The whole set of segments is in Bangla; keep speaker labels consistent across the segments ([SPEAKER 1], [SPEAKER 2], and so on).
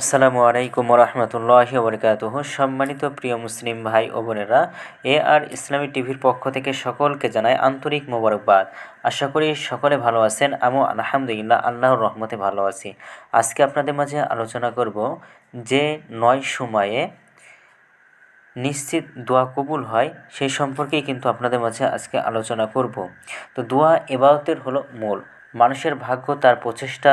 [SPEAKER 1] আসসালামু আলাইকুম রহমতুল্লাহি বরকাতুহ সম্মানিত প্রিয় মুসলিম ভাই ও বোনেরা, এ আর ইসলামী টিভির পক্ষ থেকে সকলকে জানাই আন্তরিক মোবারকবাদ। আশা করি সকলে ভালো আছেন আমি আলহামদুলিল্লাহ আল্লাহর রহমতে ভালো আছি। আজকে আপনাদের মাঝে আলোচনা করব যে নয় সময়ে নিশ্চিত দোয়া কবুল হয় সেই সম্পর্কেই কিন্তু আপনাদের মাঝে আজকে আলোচনা করব। তো দোয়া এবাদতের হলো মূল। মানুষের ভাগ্য, তার প্রচেষ্টা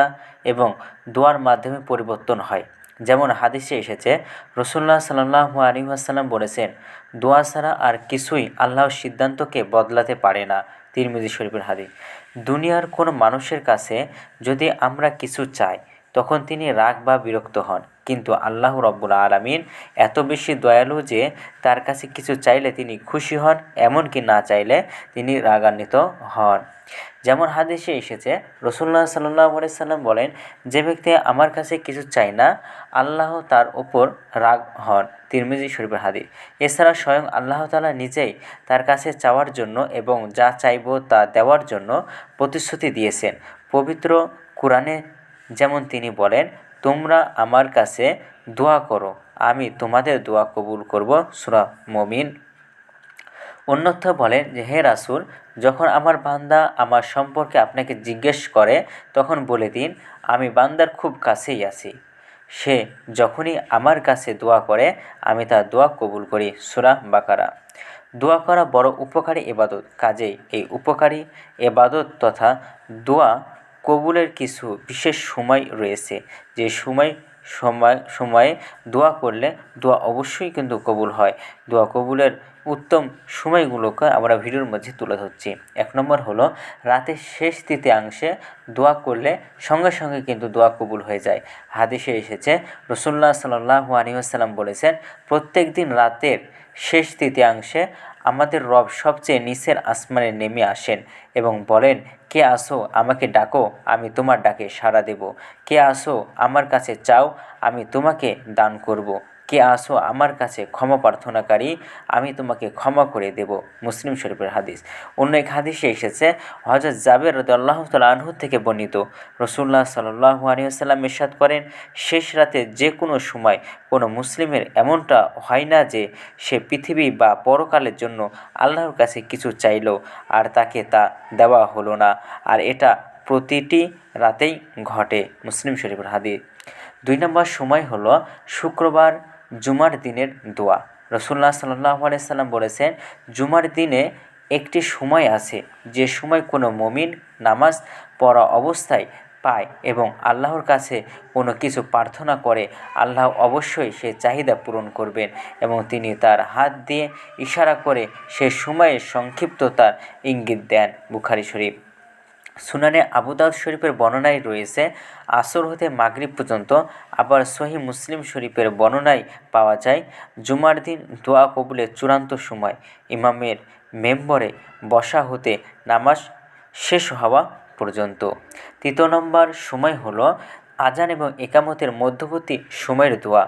[SPEAKER 1] এবং দোয়ার মাধ্যমে পরিবর্তন হয়। যেমন হাদিসে এসেছে রসুল্লাহ সাল্লাহু আলী আসাল্লাম বলেছেন, দোয়া ছাড়া আর কিছুই আল্লাহর সিদ্ধান্তকে বদলাতে পারে না। তিরমিজি শরীফের হাদিস। দুনিয়ার কোনো মানুষের কাছে যদি আমরা কিছু চাই, তখন তিনি রাগ বা বিরক্ত হন। কিন্তু আল্লাহ রব্বুল আলমিন এত বেশি দয়ালু যে তার কাছে কিছু চাইলে তিনি খুশি হন, এমনকি না চাইলে তিনি রাগান্বিত হন। যেমন হাদিসে এসেছে রসুল্লাহ সাল্লাহ সাল্লাম বলেন, যে ব্যক্তি আমার কাছে কিছু চাই না, আল্লাহ তার ওপর রাগ হন। তিরমিজি শরীফের হাদিস। এছাড়া স্বয়ং আল্লাহ তালা নিজেই তার কাছে চাওয়ার জন্য এবং যা চাইব তা দেওয়ার জন্য প্রতিশ্রুতি দিয়েছেন। পবিত্র কোরআনে যেমন তিনি বলেন তোমরা আমার কাছে দোয়া করো। আমি তোমাদের দোয়া কবুল করব। সুরা মমিন। অন্যথা বলেন যে, হে রাসুল, যখন আমার বান্দা আমার সম্পর্কে আপনাকে জিজ্ঞেস করে, তখন বলে দিন, আমি বান্দার খুব কাছেই আছি। সে যখনই আমার কাছে দোয়া করে, আমি তার দোয়া কবুল করি। সুরা বাকারা। দোয়া করা বড় উপকারী এবাদত কাজেই এই উপকারী এবাদত তথা দোয়া কবুলের কিছু বিশেষ সময় রয়েছে। যে সময় সময়, সময়ে দোয়া করলে দোয়া অবশ্যই কিন্তু কবুল হয়। দোয়া কবুলের উত্তম সময়গুলোকে আমরা ভিডিওর মধ্যে তুলে ধরছি। এক নম্বর হলো, রাতের শেষ তৃতীয়াংশে দোয়া করলে সঙ্গে সঙ্গে কিন্তু দোয়া কবুল হয়ে যায়। হাদিসে এসেছে রসুল্লাহ সাল্লাহু আসাল্লাম বলেছেন প্রত্যেক দিন রাতের শেষ তৃতীয়াংশে আমাদের রব সবচেয়ে নিচের আসমানে নেমে আসেন এবং বলেন, কে আসো, আমাকে ডাকো, আমি তোমার ডাকে সাড়া দেব। কে আসো, আমার কাছে চাও, আমি তোমাকে দান করব। কে আসো আমার কাছে ক্ষমা প্রার্থনাকারী, আমি তোমাকে ক্ষমা করে দেব। মুসলিম শরীফের হাদিস। অন্য এক হাদিসে এসেছে হজরত জাবের আল্লাহ আনহু থেকে বর্ণিত। রসুল্লাহ সাল্লাহ আলিয়াল্লাম ইরশাদ করেন, শেষ রাতে যে কোনো সময় কোনো মুসলিমের এমনটা হয় না যে সে পৃথিবী বা পরকালের জন্য আল্লাহর কাছে কিছু চাইল আর তাকে তা দেওয়া হলো না। আর এটা প্রতিটি রাতেই ঘটে। মুসলিম শরীফের হাদিস। দুই নম্বর সময় হলো শুক্রবার জুমার দিনের দোয়া। রসুল্লাহ সাল্লাহ আলাইসাল্লাম বলেছেন, জুমার দিনে একটি সময় আছে, যে সময় কোনো মমিন নামাজ পড়া অবস্থায় পায় এবং আল্লাহর কাছে কোনো কিছু প্রার্থনা করে, আল্লাহ অবশ্যই সে চাহিদা পূরণ করবেন এবং তিনি তার হাত দিয়ে ইশারা করে সে সময়ের সংক্ষিপ্ততার ইঙ্গিত দেন। বুখারি শরীফ। সুনানে আবুদাউদ শরীফের বর্ণনায় রয়েছে, আসর হতে মাগরিব পর্যন্ত আবার সহি মুসলিম শরীফের বর্ণনায় পাওয়া যায়, জুমার দিন দোয়া কবুলের চূড়ান্ত সময়, ইমামের মেম্বরে বসা হতে নামাজ শেষ হওয়া পর্যন্ত। তৃতীয় নম্বর সময় হলো আজান এবং একামতের মধ্যবর্তী সময়ের দোয়া।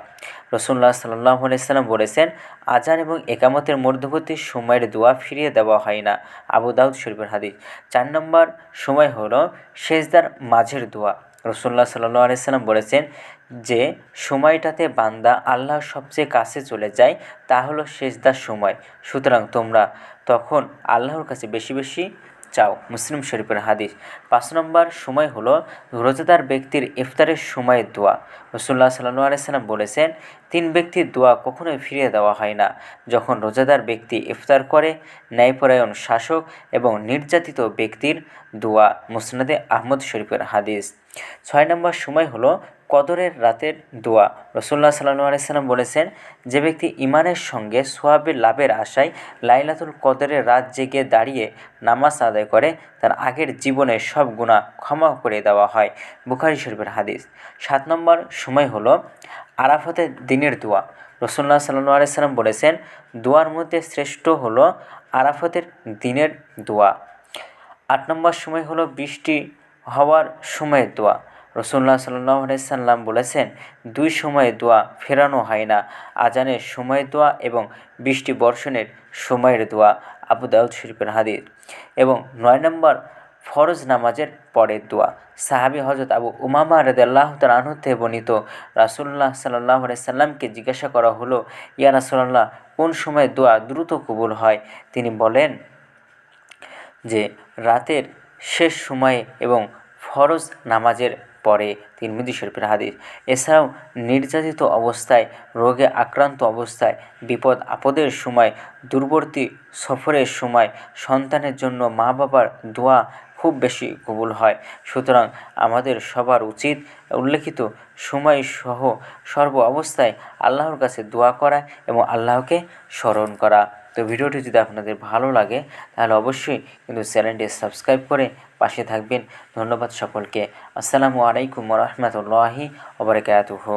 [SPEAKER 1] রসুল্লাহ সাল্লাহ সাল্লাম বলেছেন, আজান এবং একামতের মধ্যবর্তী সময়ের দোয়া ফিরিয়ে দেওয়া হয় না। আবু দাউদ শরীফের হাদিস। চার নম্বর সময় হল শেষদার মাঝের দোয়া। রসুল্লাহ সাল্লাহ আলাইসাল্লাম বলেছেন যে, সময়টাতে বান্দা আল্লাহর সবচেয়ে কাছে চলে যায়, তা হলো শেষদার সময়। সুতরাং তোমরা তখন আল্লাহর কাছে বেশি বেশি চাও, মুসলিম শরীফের হাদিস। পাঁচ নম্বর সময় হলো রোজাদার ব্যক্তির ইফতারের সময়ের দোয়া। রসুল্লাহ সাল্লু আলাইসাল্লাম বলেছেন, তিন ব্যক্তির দোয়া কখনোই ফিরিয়ে দেওয়া হয় না। যখন রোজাদার ব্যক্তি ইফতার করে, ন্যায়পরায়ণ শাসক এবং নির্যাতিত ব্যক্তির দোয়া, মুসনাদে আহমদ শরীফের হাদিস। ছয় নম্বর সময় হলো কদরের রাতের দোয়া। রসুল্লাহ সাল্লু আলাইসাল্লাম বলেছেন, যে ব্যক্তি ইমানের সঙ্গে সোয়াবের লাভের আশায় লাইলাতুল কদরের রাত জেগে দাঁড়িয়ে নামাজ আদায় করে, তার আগের জীবনের সব গুণা ক্ষমা করে দেওয়া হয়। বুখারি শরীফের হাদিস। সাত নম্বর সময় হলো আরাফতের দিনের দোয়া। রসুল্লাহ সাল্লু আলাইসাল্লাম বলেছেন, দোয়ার মধ্যে শ্রেষ্ঠ হলো আরাফতের দিনের দোয়া। আট নম্বর সময় হলো বৃষ্টি হওয়ার সময়ের দোয়া। রসুল্লাহ সাল্লাহ সাল্লাম বলেছেন, দুই সময়ে দোয়া ফেরানো হয় না। আজানের সময় দোয়া এবং বৃষ্টি বর্ষণের সময়ের দোয়া। আবু দাউদ শরীফের হাদিস। এবং নয় নম্বর, ফরজ নামাজের পরের দোয়া। সাহাবি হজরত আবু উমামা রদাল্লাহ তালাহ থেকে বর্ণিত রাসুল্লাহ সাল্লাহ সাল্লামকে জিজ্ঞাসা করা হলো, ইয়া রাসুল্লাহ কোন সময় দোয়া দ্রুত কবুল হয়? তিনি বলেন যে, রাতের শেষ সময়ে এবং ফরজ নামাজের পরে তিরমিজি শরীফের হাদিস। এছাড়াও নির্যাতিত অবস্থায়, রোগে আক্রান্ত অবস্থায়, বিপদ আপদের সময়, দূরবর্তী সফরের সময় সন্তানের জন্য মা বাবার দোয়া খুব বেশি কবুল হয়। সুতরাং আমাদের সবার উচিত উল্লেখিত সময় সহ সর্ব অবস্থায় আল্লাহর কাছে দোয়া করা এবং আল্লাহকে স্মরণ করা। তো ভিডিওটি যদি আপনাদের ভালো লাগে, তাহলে অবশ্যই কিন্তু চ্যানেলটি সাবস্ক্রাইব করে পাশে থাকবেন। ধন্যবাদ সকলকে। আসসালামু আলাইকুম রহমতুল্লাহি ওবরাকাতুহু